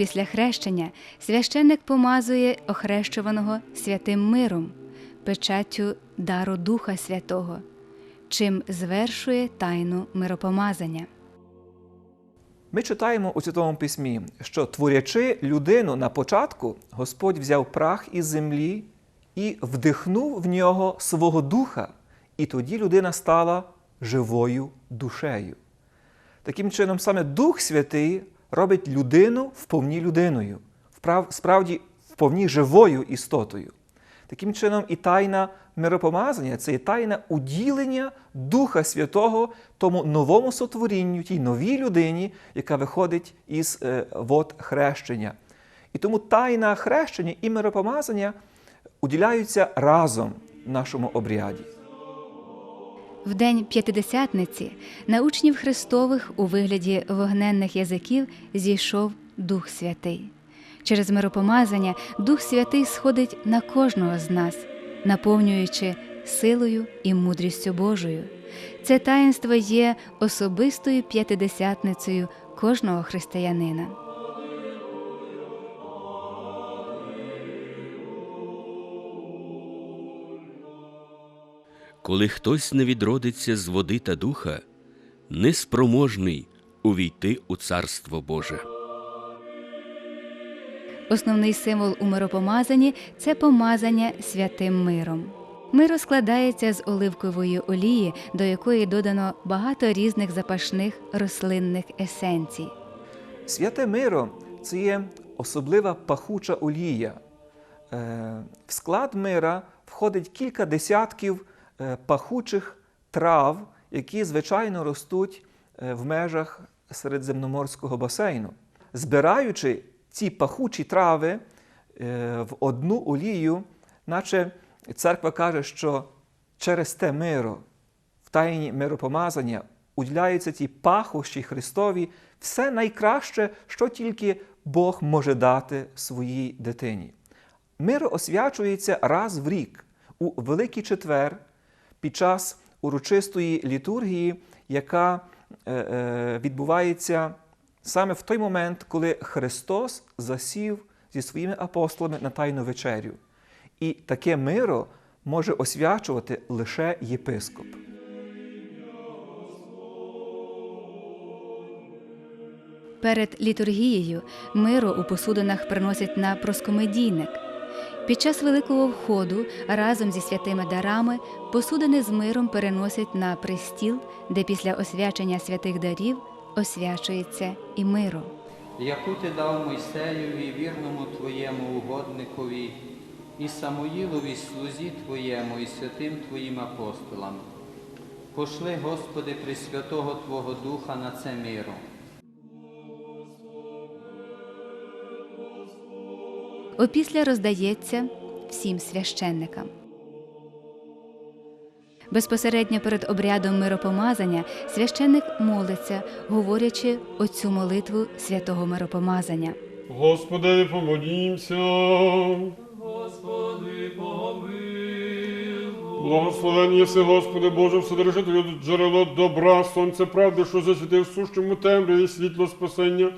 після хрещення священник помазує охрещуваного святим миром, печаттю дару Духа Святого, чим звершує тайну миропомазання. Ми читаємо у Святому Письмі, що творячи людину на початку, Господь взяв прах із землі і вдихнув в нього свого духа, і тоді людина стала живою душею. Таким чином, саме Дух Святий робить людину вповні людиною, вправ- справді вповні живою істотою. Таким чином, і тайна миропомазання це і тайна уділення Духа Святого тому новому сотворінню, тій новій людині, яка виходить із е, вод хрещення. І тому тайна хрещення і миропомазання уділяються разом нашому обряді. В день П'ятидесятниці на учнів Христових у вигляді вогненних язиків зійшов Дух Святий. Через миропомазання Дух Святий сходить на кожного з нас, наповнюючи силою і мудрістю Божою. Це таїнство є особистою п'ятидесятницею кожного християнина. Коли хтось не відродиться з води та духа, неспроможний увійти у Царство Боже. Основний символ у миропомазанні це помазання святим миром. Миро складається з оливкової олії, до якої додано багато різних запашних рослинних есенцій. Святе миро це є особлива пахуча олія. Е, В склад мира входить кілька десятків пахучих трав, які звичайно ростуть е, в межах середземноморського басейну. Збираючи ці пахучі трави е, в одну олію, наче церква каже, що через те миро в тайні миропомазання уділяються ті пахощі Христові все найкраще, що тільки Бог може дати своїй дитині. Миро освячується раз в рік у Великий Четвер під час урочистої літургії, яка е, е, відбувається саме в той момент, коли Христос засів зі своїми апостолами на Тайну вечерю. І таке миро може освячувати лише єпископ. Перед літургією миро у посудинах приносять на проскомедійник. Під час великого входу разом зі святими дарами посудини з миром переносять на престіл, де після освячення святих дарів освячується і миро. яку ти дав Мойсеєві, вірному твоєму угодникові, і Самоїлові слузі Твоєму, і святим Твоїм апостолам. Пошли, Господи, Пресвятого Твого Духа на це миро. Опісля роздається всім священникам. Безпосередньо перед обрядом миропомазання священник молиться, говорячи оцю молитву святого миропомазання. Господи, помолімся. Господи, помилуй. Благословен єси, Господи Боже, Вседержителю, джерело добра, сонце правди, що засвітив сущому темряві світло спасення,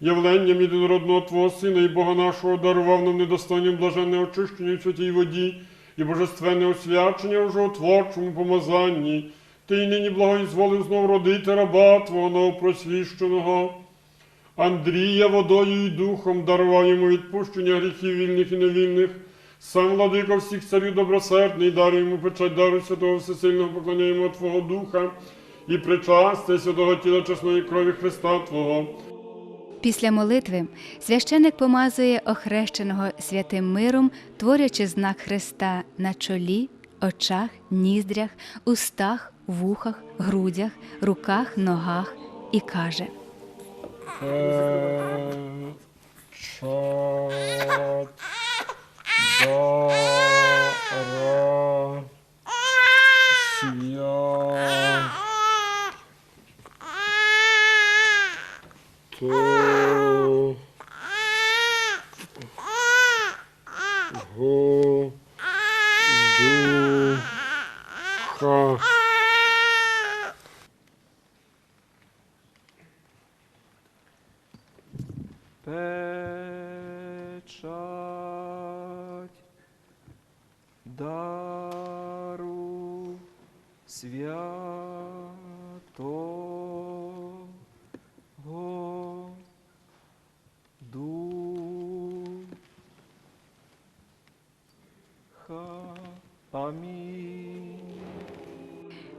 явленням єдинородного Твого Сина і Бога нашого дарував нам недостойним блаженне очищення в святій воді і божественне освячення в животворчому помазанні. Ти й нині благоізволив знов родити раба Твого новопросвіщеного. Андрія водою і духом дарував йому відпущення гріхів вільних і невільних. Сам владико всіх царів добросердний, даруй йому печать дару святого всесильного поклоняємо Твого Духа і причастя святого тіла чесної крові Христа Твого. Після молитви священник помазує охрещеного святим миром, творячи знак Христа на чолі, очах, ніздрях, устах, вухах, грудях, руках, ногах і каже. Печать Oh.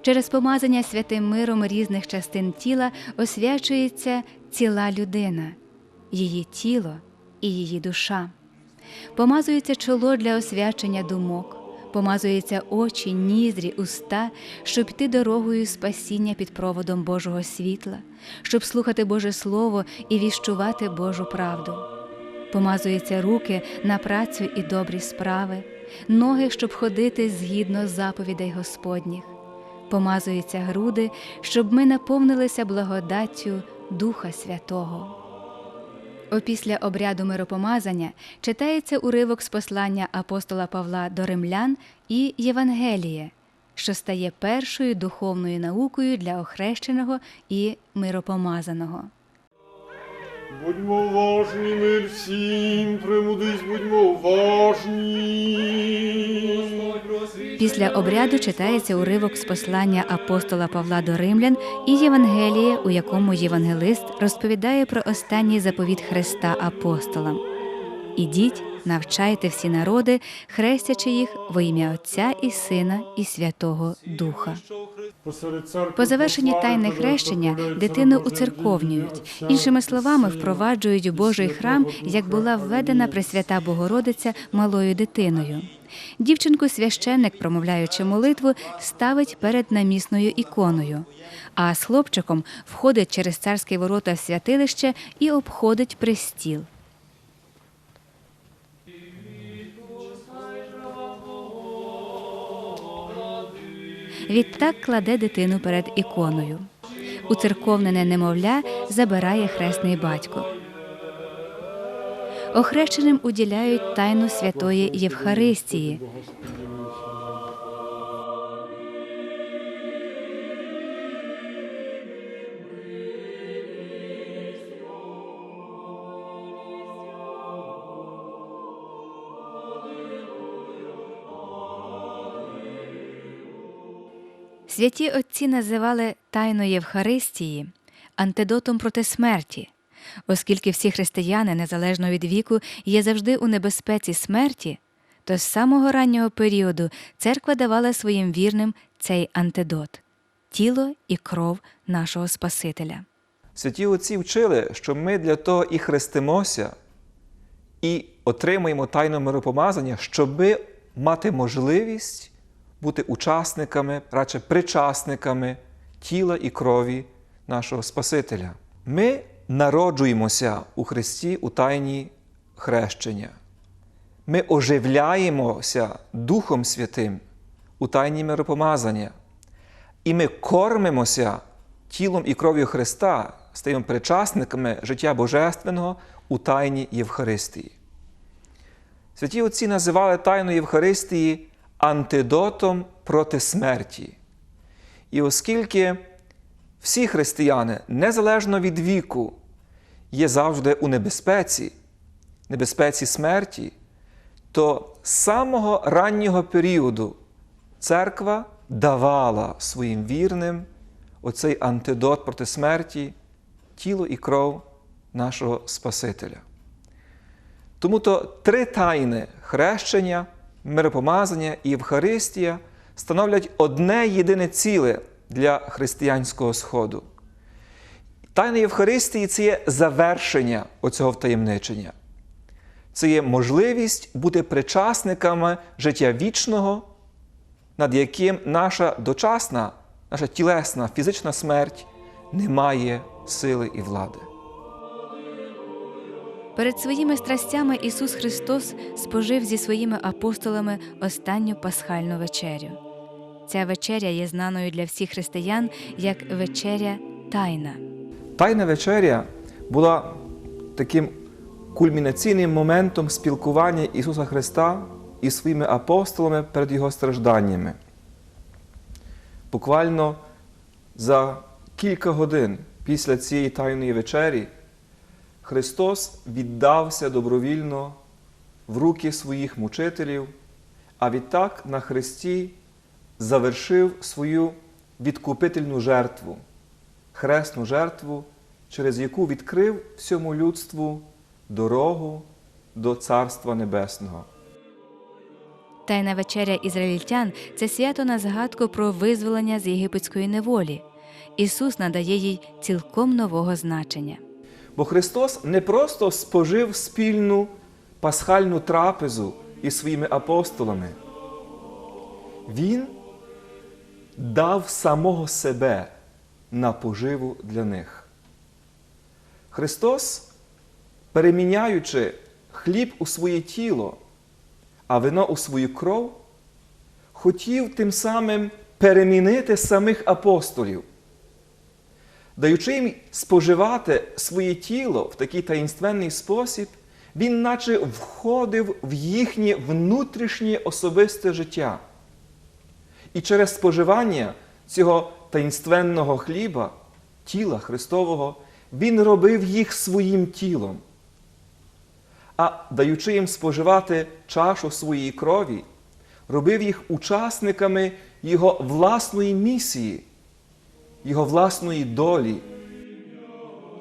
Через помазання святим миром різних частин тіла освячується ціла людина, її тіло і її душа. Помазується чоло для освячення думок, помазуються очі, ніздрі, уста, щоб йти дорогою спасіння під проводом Божого світла, щоб слухати Боже Слово і віщувати Божу правду. Помазуються руки на працю і добрі справи, ноги, щоб ходити згідно заповідей Господніх. Помазуються груди, щоб ми наповнилися благодаттю Духа Святого. Опісля обряду миропомазання читається уривок з послання апостола Павла до римлян і Євангеліє, що стає першою духовною наукою для охрещеного і миропомазаного. Будьмо уважні, мир всім, примудись, будьмо уважні. Після обряду читається уривок з послання апостола Павла до римлян і Євангеліє, у якому євангелист розповідає про останній заповіт Христа апостолам. Ідіть, навчайте всі народи, хрестячи їх во ім'я Отця і Сина і Святого Духа. По завершенні тайни хрещення дитину уцерковнюють. Іншими словами, впроваджують у Божий храм, як була введена Пресвята Богородиця малою дитиною. Дівчинку священник, промовляючи молитву, ставить перед намісною іконою, а з хлопчиком входить через царські ворота в святилище і обходить престіл. Відтак кладе дитину перед іконою. Уцерковнене немовля забирає хресний батько. Охрещеним уділяють тайну святої Євхаристії. Святі отці називали тайну Євхаристії антидотом проти смерті, оскільки всі християни, незалежно від віку, є завжди у небезпеці смерті, то з самого раннього періоду церква давала своїм вірним цей антидот тіло і кров нашого Спасителя. Святі отці вчили, що ми для того і хрестимося, і отримуємо тайну миропомазання, щоби мати можливість бути учасниками, радше причасниками тіла і крові нашого Спасителя. Ми народжуємося у Христі у тайні хрещення. Ми оживляємося Духом Святим у тайні миропомазання. І ми кормимося тілом і кров'ю Христа, стаємо причасниками життя Божественного у тайні Євхаристії. Святі отці називали тайну Євхаристії антидотом проти смерті. І оскільки всі християни, незалежно від віку, є завжди у небезпеці, небезпеці смерті, то з самого раннього періоду церква давала своїм вірним оцей антидот проти смерті, тіло і кров нашого Спасителя. Тому то три тайни хрещення, миропомазання і Євхаристія становлять одне єдине ціле для християнського сходу. Тайна Євхаристії це є завершення оцього втаємничення. Це є можливість бути причасниками життя вічного, над яким наша дочасна, наша тілесна, фізична смерть не має сили і влади. Перед своїми страстями Ісус Христос спожив зі своїми апостолами останню пасхальну вечерю. Ця вечеря є знаною для всіх християн як вечеря тайна. Тайна вечеря була таким кульмінаційним моментом спілкування Ісуса Христа із своїми апостолами перед Його стражданнями. Буквально за кілька годин після цієї тайної вечері Христос віддався добровільно в руки своїх мучителів, а відтак на Христі завершив свою відкупительну жертву, хресну жертву, через яку відкрив всьому людству дорогу до Царства Небесного. Тайна вечеря ізраїльтян це свято на згадку про визволення з єгипетської неволі. Ісус надає їй цілком нового значення. Бо Христос не просто спожив спільну пасхальну трапезу із своїми апостолами, Він дав самого себе на поживу для них. Христос, переміняючи хліб у своє тіло, а вино у свою кров, хотів тим самим перемінити самих апостолів даючи їм споживати своє тіло в такий таїнственний спосіб, він наче входив в їхнє внутрішнє особисте життя. І через споживання цього таїнственного хліба, тіла Христового, він робив їх своїм тілом. А даючи їм споживати чашу своєї крові, робив їх учасниками його власної місії його власної долі.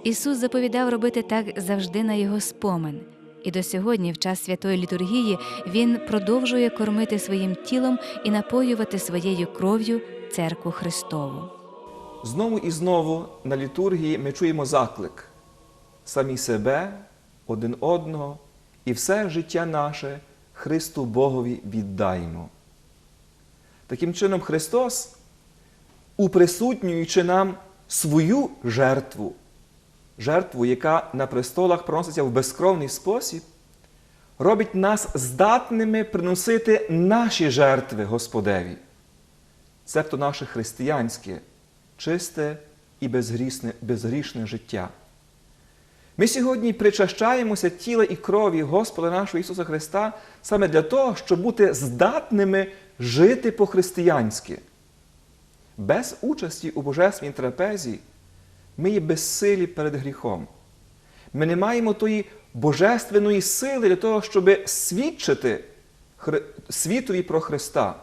Ісус заповідав робити так завжди на його спомин. І до сьогодні, в час святої літургії, Він продовжує кормити своїм тілом і напоювати своєю кров'ю церкву Христову. Знову і знову на літургії ми чуємо заклик самі себе, один одного і все життя наше Христу Богові віддаємо. Таким чином, Христос, уприсутнюючи нам свою жертву, жертву, яка на престолах проноситься в безкровний спосіб, робить нас здатними приносити наші жертви Господеві, цебто наше християнське, чисте і безгрішне, безгрішне життя. Ми сьогодні причащаємося тіла і крові Господа нашого Ісуса Христа саме для того, щоб бути здатними жити по-християнськи. Без участі у Божественній трапезі ми є безсилі перед гріхом. Ми не маємо тої божественної сили для того, щоб свідчити світові про Христа.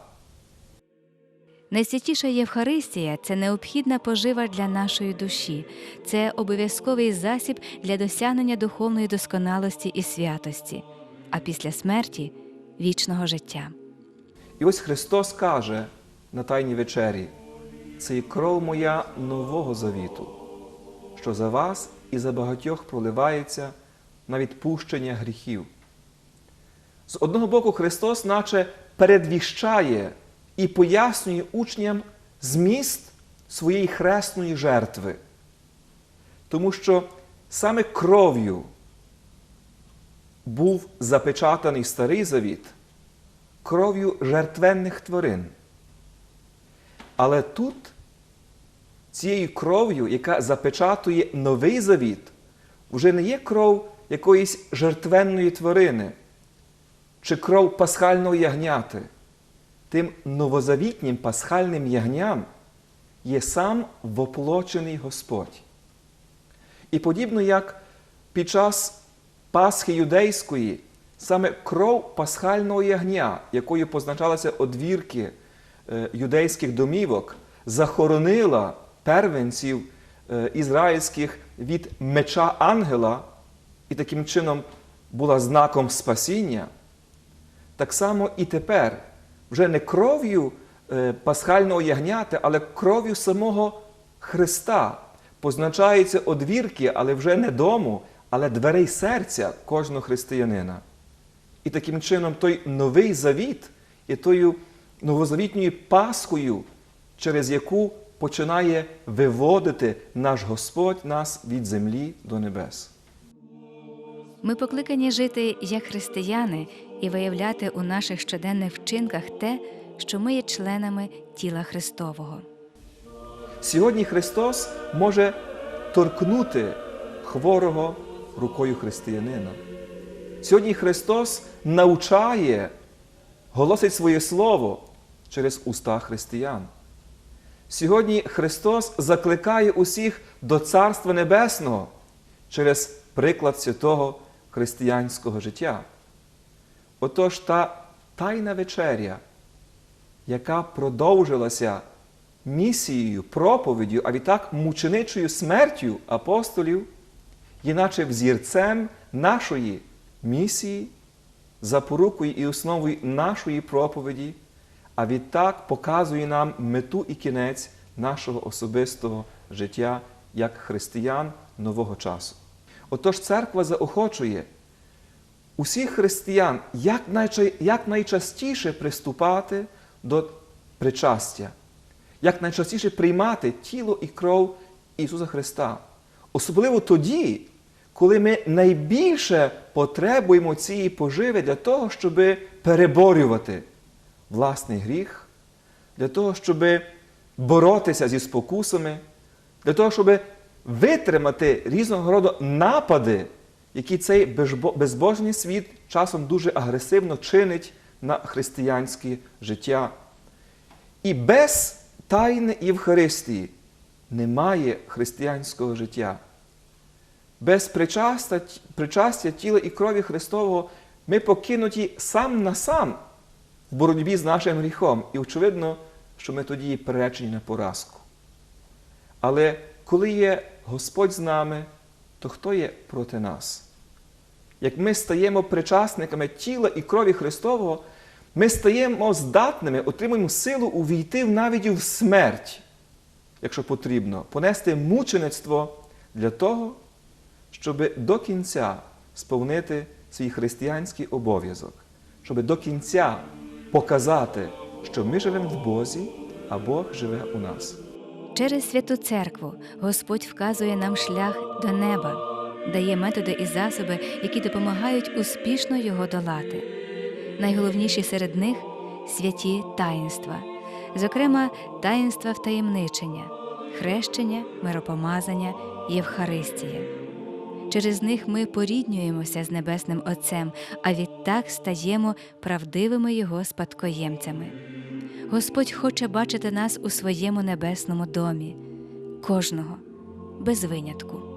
Найсвятіша Євхаристія це необхідна пожива для нашої душі, це обов'язковий засіб для досягнення духовної досконалості і святості, а після смерті вічного життя. І ось Христос каже на Тайній вечері: це є кров моя нового завіту, що за вас і за багатьох проливається на відпущення гріхів. З одного боку, Христос, наче передвіщає і пояснює учням зміст своєї хресної жертви, тому що саме кров'ю був запечатаний старий завіт кров'ю жертвенних тварин. Але тут цією кров'ю, яка запечатує новий завіт, вже не є кров якоїсь жертвенної тварини чи кров пасхального ягняти. Тим новозавітнім пасхальним ягням є сам воплочений Господь. І подібно як під час Пасхи юдейської саме кров пасхального ягня, якою позначалися одвірки юдейських домівок, захоронила первенців е, ізраїльських від меча ангела і таким чином була знаком спасіння, так само і тепер вже не кров'ю е, пасхального ягняти, але кров'ю самого Христа позначаються одвірки, але вже не дому, але дверей серця кожного християнина. І таким чином той новий завіт є тою новозавітньою Пасхою, через яку починає виводити наш Господь нас від землі до небес. Ми покликані жити як християни і виявляти у наших щоденних вчинках те, що ми є членами тіла Христового. Сьогодні Христос може торкнути хворого рукою християнина. Сьогодні Христос навчає, голосить своє Слово через уста християн. Сьогодні Христос закликає усіх до Царства Небесного через приклад святого християнського життя. Отож, та Тайна вечеря, яка продовжилася місією, проповіддю, а відтак мученичою смертю апостолів, є наче взірцем нашої місії, запорукою і основою нашої проповіді, а відтак показує нам мету і кінець нашого особистого життя як християн нового часу. Отож, церква заохочує усіх християн якнайчастіше приступати до причастя, якнайчастіше приймати тіло і кров Ісуса Христа. Особливо тоді, коли ми найбільше потребуємо цієї поживи для того, щоб переборювати власний гріх, для того, щоб боротися зі спокусами, для того, щоб витримати різного роду напади, які цей безбо- безбожний світ часом дуже агресивно чинить на християнське життя. І без тайни Євхаристії немає християнського життя. Без причастя, причастя тіла і крові Христового ми покинуті сам на сам в боротьбі з нашим гріхом. І очевидно, що ми тоді приречені на поразку. Але коли є Господь з нами, то хто є проти нас? Як ми стаємо причасниками тіла і крові Христового, ми стаємо здатними, отримуємо силу увійти в навіть в смерть, якщо потрібно, понести мучеництво для того, щоб до кінця сповнити свій християнський обов'язок, щоб до кінця показати, що ми живемо в Бозі, а Бог живе у нас. Через святу церкву Господь вказує нам шлях до неба, дає методи і засоби, які допомагають успішно його долати. Найголовніші серед них святі таїнства, зокрема, таїнства втаємничення, хрещення, миропомазання, Євхаристія. Через них ми поріднюємося з Небесним Отцем, а відтак стаємо правдивими Його спадкоємцями. Господь хоче бачити нас у своєму небесному домі, кожного, без винятку.